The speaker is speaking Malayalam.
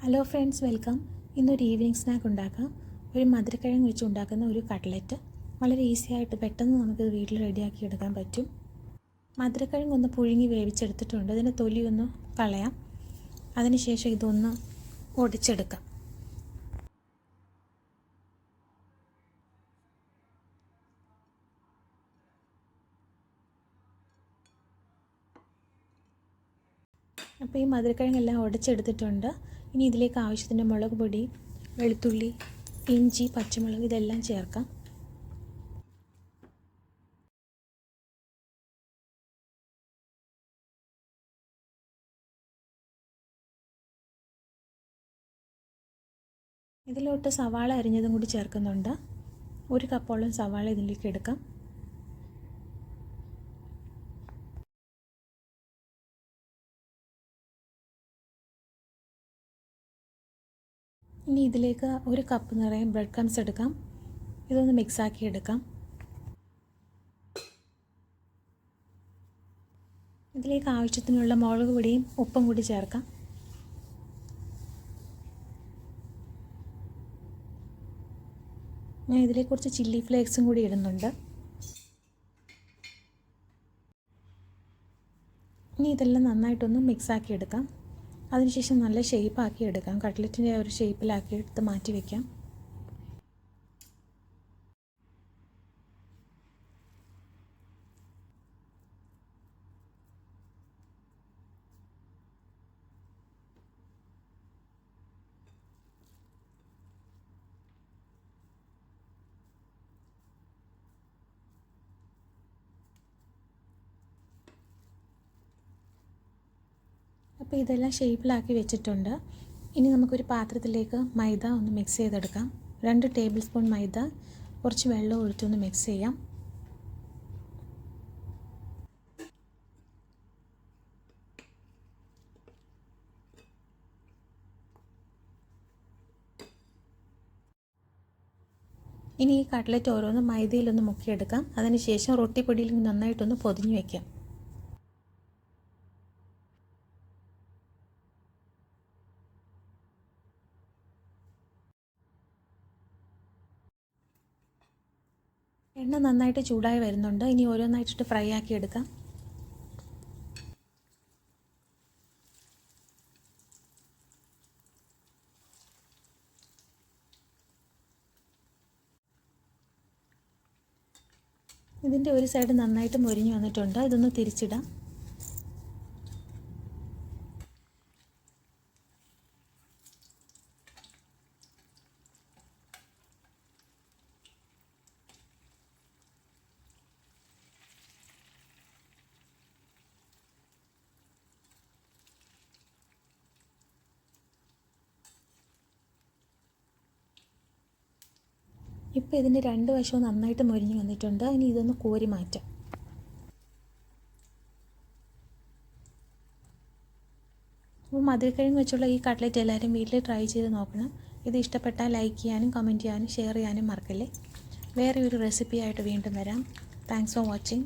ഹലോ ഫ്രണ്ട്സ് വെൽക്കം ഇന്നൊരു ഈവനിങ് സ്നാക്ക് ഉണ്ടാക്കാം. ഒരു മധുരക്കിഴങ്ങ് വെച്ച് ഉണ്ടാക്കുന്ന ഒരു കട്ട്ലറ്റ് വളരെ ഈസി ആയിട്ട് പെട്ടെന്ന് നമുക്ക് വീട്ടിൽ റെഡിയാക്കി എടുക്കാൻ പറ്റും. മധുരക്കിഴങ്ങ് ഒന്ന് പുഴുങ്ങി വേവിച്ചെടുത്തിട്ടുണ്ട്. അതിന്റെ തൊലി ഒന്ന് കളയാം. അതിനുശേഷം ഇതൊന്ന് ഒടിച്ചെടുക്കാം. അപ്പോൾ ഈ മധുരക്കിഴങ്ങെല്ലാം ഉടച്ചെടുത്തിട്ടുണ്ട് ഇനി ഇതിലേക്ക് ആവശ്യത്തിന് മുളക് പൊടി വെളുത്തുള്ളി ഇഞ്ചി പച്ചമുളക് ഇതെല്ലാം ചേർക്കാം. ഇതിലോട്ട് സവാള അരിഞ്ഞതും കൂടി ചേർക്കുന്നുണ്ട്. ഒരു കപ്പോളം സവാള ഇതിലേക്ക് എടുക്കാം. ഇനി ഇതിലേക്ക് ഒരു കപ്പ് നിറയെ ബ്രെഡ് ക്രംസ് എടുക്കാം. ഇതൊന്ന് മിക്സാക്കി എടുക്കാം. ഇതിലേക്ക് ആവശ്യത്തിനുള്ള മുളക് പൊടിയും ഉപ്പും കൂടി ചേർക്കാം. ഞാൻ ഇതിലെ കുറച്ച് ചില്ലി ഫ്ലേക്സും കൂടി ഇടുന്നുണ്ട്. ഇനി ഇതെല്ലാം നന്നായിട്ടൊന്ന് മിക്സാക്കി എടുക്കാം. അതിനുശേഷം നല്ല ഷേപ്പാക്കി എടുക്കാം. കട്ട്ലറ്റിന്റെ ഒരു ഷേപ്പിലാക്കി എടുത്ത് മാറ്റി വയ്ക്കാം അപ്പോൾ ഇതെല്ലാം ഷേപ്പിലാക്കി വെച്ചിട്ടുണ്ട്. ഇനി നമുക്കൊരു പാത്രത്തിലേക്ക് മൈദ ഒന്ന് മിക്സ് ചെയ്തെടുക്കാം. രണ്ട് ടേബിൾ സ്പൂൺ മൈദ കുറച്ച് വെള്ളം ഒഴിച്ചൊന്ന് മിക്സ് ചെയ്യാം. ഇനി ഈ കട്ട്ലറ്റ് ഓരോന്ന് മൈദയിലൊന്ന് മുക്കിയെടുക്കാം. അതിനുശേഷം റൊട്ടിപ്പൊടിയിൽ നന്നായിട്ടൊന്ന് പൊതിഞ്ഞ് വയ്ക്കാം എണ്ണ നന്നായിട്ട് ചൂടായി വരുന്നുണ്ട്. ഇനി ഓരോന്നായിട്ടിട്ട് ഫ്രൈ ആക്കി എടുക്കാം. ഇതിന്റെ ഒരു സൈഡ് നന്നായിട്ട് മുരിഞ്ഞു വന്നിട്ടുണ്ട്. ഇതൊന്ന് തിരിച്ചിടാം. ഇപ്പോൾ ഇതിന്റെ രണ്ട് വശവും നന്നായിട്ട് മുരിഞ്ഞ് വന്നിട്ടുണ്ട്. ഇനി ഇതൊന്ന് കോരി മാറ്റാം. അപ്പോൾ മധുരക്കിഴങ്ങ് വെച്ചുള്ള ഈ കട്ട്ലറ്റ് എല്ലാവരും വീട്ടിൽ ട്രൈ ചെയ്ത് നോക്കണം. ഇത് ഇഷ്ടപ്പെട്ടാൽ ലൈക്ക് ചെയ്യാനും കമന്റ് ചെയ്യാനും ഷെയർ ചെയ്യാനും മറക്കല്ലേ. വേറെ ഒരു റെസിപ്പി ആയിട്ട് വീണ്ടും വരാം. Thanks for watching.